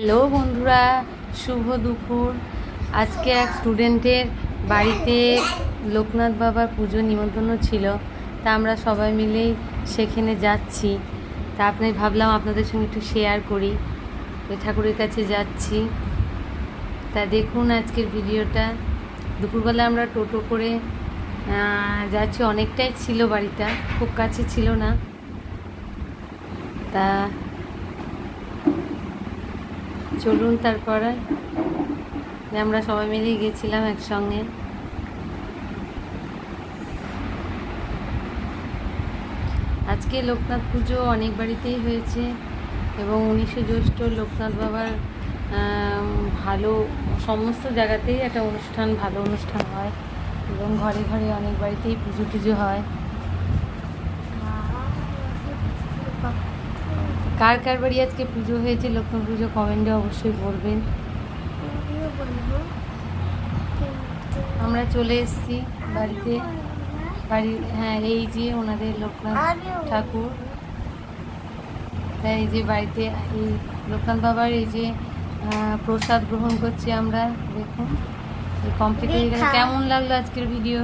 Hello বন্ধুরা, শুভ দুপুর। আজকে এক স্টুডেন্টের বাড়িতে লোকনাথ বাবার পুজো নিমন্ত্রণ ছিল, তা আমরা সবাই মিলেই সেখানে যাচ্ছি। তা আপনি ভাবলাম আপনাদের সঙ্গে একটু শেয়ার করি। ঠাকুরের কাছে যাচ্ছি। তা দেখুন আজকের ভিডিওটা। দুপুরবেলা আমরা টোটো করে যাচ্ছি। অনেকটাই ছিল বাড়িটা, খুব কাছে ছিল না। তা চলুন তারপরে। আমরা সবাই মিলেই গেছিলাম একসঙ্গে। আজকে লোকনাথ পুজো অনেক বাড়িতেই হয়েছে এবং উনিশে জ্যৈষ্ঠ লোকনাথ বাবার ভালো, সমস্ত জায়গাতেই একটা অনুষ্ঠান, ভালো অনুষ্ঠান হয় এবং ঘরে ঘরে অনেক বাড়িতেই পুজো টুজো হয়। কার কার বাড়ি আজকে পুজো হয়েছে? লক্ষ্মী পুজো কমেন্টে অবশ্যই বলবেন। আমরা চলে এসেছি বাড়িতে। বাড়ি হ্যাঁ এই যে ওনাদের লোকনাথ ঠাকুর। তাই এই যে বাড়িতে এই লোকনাথ বাবার এই যে প্রসাদ গ্রহণ করছি আমরা। দেখুন কমপ্লিট হয়ে গেছে কেমন লাগল আজকের ভিডিও